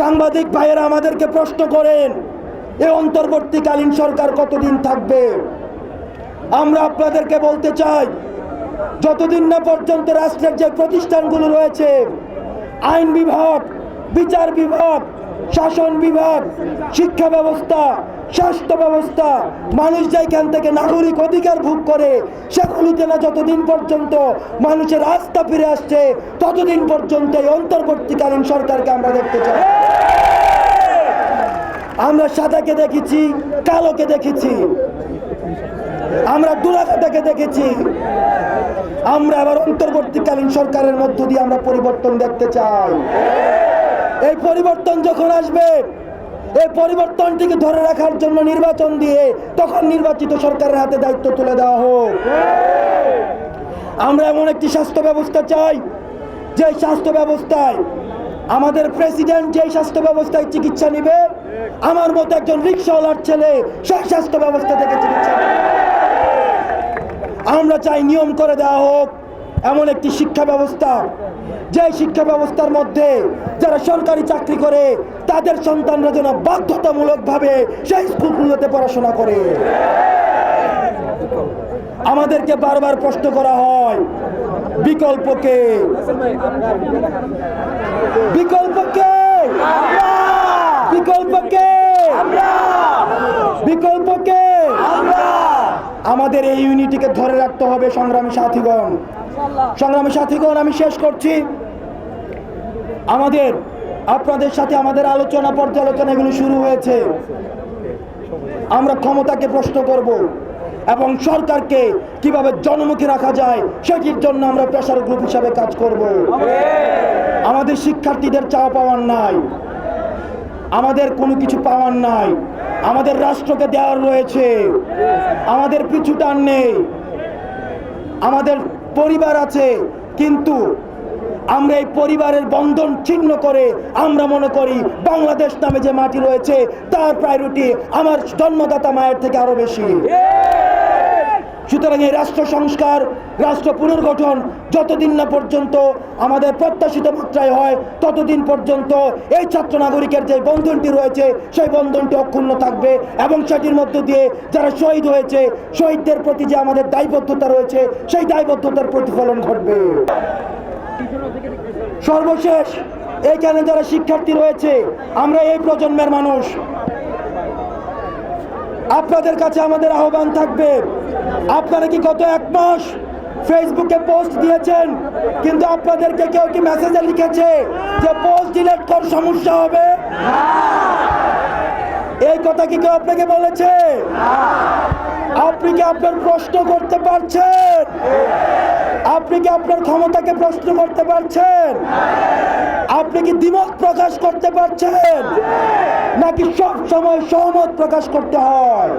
সাংবাদিক ভাইয়েরা আমাদেরকে প্রশ্ন করেন, এ অন্তর্বর্তীকালীন সরকার কতদিন থাকবে? আমরা আপনাদেরকে বলতে চাই, যতদিন না পর্যন্ত রাষ্ট্রের যে প্রতিষ্ঠানগুলো রয়েছে, আইন বিভাগ, বিচার বিভাগ শাসন বিভাগ, শিক্ষা ব্যবস্থা, স্বাস্থ্য ব্যবস্থা, মানুষ যেখান থেকে নাগরিক অধিকার ভোগ করে সেগুলিতে না যতদিন পর্যন্ত মানুষের আস্থা ফিরে আসছে, ততদিন পর্যন্ত এই অন্তর্বর্তীকালীন সরকারকে আমরা দেখতে চাই। আমরা সাদাকে দেখেছি, কালোকে দেখেছি, আমরা দুরাকাটাকে দেখেছি। আমরা আবার অন্তর্বর্তীকালীন সরকারের মধ্য দিয়ে আমরা পরিবর্তন দেখতে চাই। এই পরিবর্তন যখন আসবে, এই পরিবর্তনটিকে ধরে রাখার জন্য নির্বাচন দিয়ে তখন নির্বাচিত সরকারের হাতে দায়িত্ব তুলে দেওয়া হোক। আমরা এমন একটি স্বাস্থ্য ব্যবস্থা চাই, যে স্বাস্থ্য ব্যবস্থায় আমাদের প্রেসিডেন্ট যেই স্বাস্থ্য ব্যবস্থায় চিকিৎসা নিবে, আমার মতো একজন রিক্সাওয়ালার ছেলে সেই স্বাস্থ্য ব্যবস্থা থেকে চিকিৎসা আমরা চাই নিয়ম করে দেওয়া হোক, এমন একটি শিক্ষা ব্যবস্থা যে শিক্ষা ব্যবস্থার মধ্যে যারা সরকারি চাকরি করে, তাদের সন্তানরা যেন বাধ্যতামূলকভাবে সেই স্কুলগুলোতে পড়াশোনা করে। আমাদেরকে বারবার প্রশ্ন করা হয় বিকল্পকে বিকল্পকে বিকল্পকে বিকল্পকে আমাদের এই ইউনিটিকে ধরে রাখতে হবে সংগ্রামী সাথীগণ। সংগ্রামী সাথীগণ, আমি শেষ করছি। আমাদের, আপনাদের সাথে আমাদের আলোচনা, পর্যালোচনা এগুলো শুরু হয়েছে। আমরা ক্ষমতাকে প্রশ্ন করব এবং সরকারকে কীভাবে জনমুখী রাখা যায় সেটির জন্য আমরা প্রেশার গ্রুপ হিসাবে কাজ করব। আমাদের শিক্ষার্থীদের চাওয়া পাওয়ার নাই। আমাদের কোনো কিছু পাওয়ার নাই। আমাদের রাষ্ট্রকে দেওয়ার রয়েছে। আমাদের পিছু টান নেই। আমাদের পরিবার আছে, কিন্তু আমরা এই পরিবারের বন্ধন ছিন্ন করে আমরা মনে করি বাংলাদেশ নামে যে মাটি রয়েছে, তার প্রায়োরিটি আমার জন্মদাতা মায়ের থেকে আরও বেশি। সুতরাং এই রাষ্ট্র সংস্কার, রাষ্ট্র পুনর্গঠন যতদিন না পর্যন্ত আমাদের প্রত্যাশিত মাত্রায় হয়, ততদিন পর্যন্ত এই ছাত্র নাগরিকের যে বন্ধনটি রয়েছে, সেই বন্ধনটি অক্ষুণ্ণ থাকবে এবং সেটির মধ্য দিয়ে যারা শহীদ হয়েছে, শহীদদের প্রতি যে আমাদের দায়বদ্ধতা রয়েছে, সেই দায়বদ্ধতার প্রতিফলন ঘটবে। সর্বশেষ, এইখানে যারা শিক্ষার্থী রয়েছে, আমরা এই প্রজন্মের মানুষ। আপনাদের কাছে আমাদের আহ্বান থাকবে, আপনারা কি গত এক মাস ফেসবুকে পোস্ট দিয়েছেন, কিন্তু আপনাদেরকে কেউ কি মেসেজে লিখেছে যে পোস্ট ডিলেট কর, সমস্যা হবে? এই কথা কি কেউ আপনাকে বলেছে? আপনি কি আপনার প্রশ্ন করতে পারছেন? কি আপনার ক্ষমতাকে প্রশ্ন করতে পারছেন? আপনি কি দ্বিমত প্রকাশ করতে পারছেন? নাকি সব সময় সহমত প্রকাশ করতে হয়?